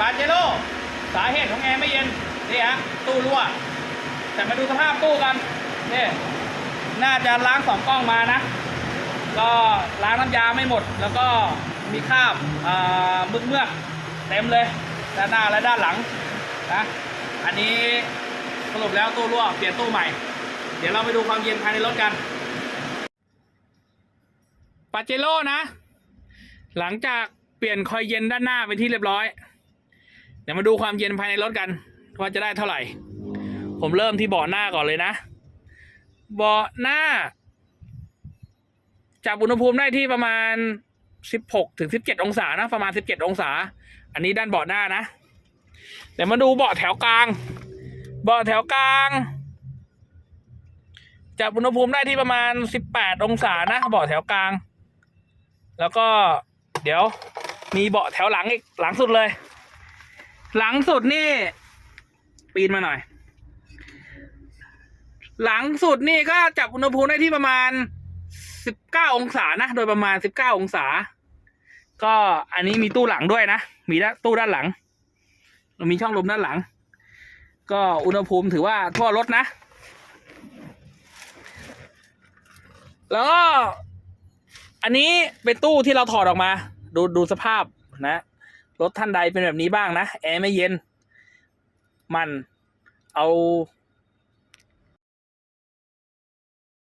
ปาเจโร่สาเหตุของแอร์ไม่เย็นนี่ฮะตู้รั่ว แต่มาดูสภาพตู้กันนี่น่าจะล้างสองกล้องมานะ ก็ล้างน้ำยาไม่หมด แล้วก็มีคราบมึกเมือกเต็มเลยด้านหน้าและด้านหลังนะอันนี้สรุปแล้วตู้รั่วเปลี่ยนตู้ใหม่ เดี๋ยวเราไปดูความเย็นภายในรถกันปาเจโร่นะ หลังจากเปลี่ยนคอยเย็นด้านหน้าเป็นที่เรียบร้อย เดี๋ยวมาดูความเย็นภายในรถกัน ว่าจะได้เท่าไหร่ ผมเริ่มที่เบาะหน้าก่อนเลยนะเบาะหน้า จับอุณหภูมิได้ที่ประมาณ16ถึง17องศานะประมาณ17องศา อันนี้ด้านเบาะหน้านะเดี๋ยวมาดูเบาะแถวกลาง เบาะแถวกลาง จับอุณหภูมิได้ที่ประมาณ18องศานะเบาะแถวกลาง แล้วก็เดี๋ยวมีเบาะแถวหลังอีกหลังสุดเลย หลังสุดนี่ ปีนมาหน่อย หลังสุดนี่ก็จับอุณหภูมิได้ที่ประมาณ19องศานะ โดยประมาณ19องศา ก็อันนี้มีตู้หลังด้วยนะ มีตู้ด้านหลัง มีช่องลมด้านหลัง ก็อุณหภูมิถือว่าทั่วรถนะ แล้วก็อันนี้เป็นตู้ที่เราถอดออกมา ดูดูสภาพนะ รถท่านใดเป็นแบบนี้บ้างนะ แอร์ไม่เย็น มันเอา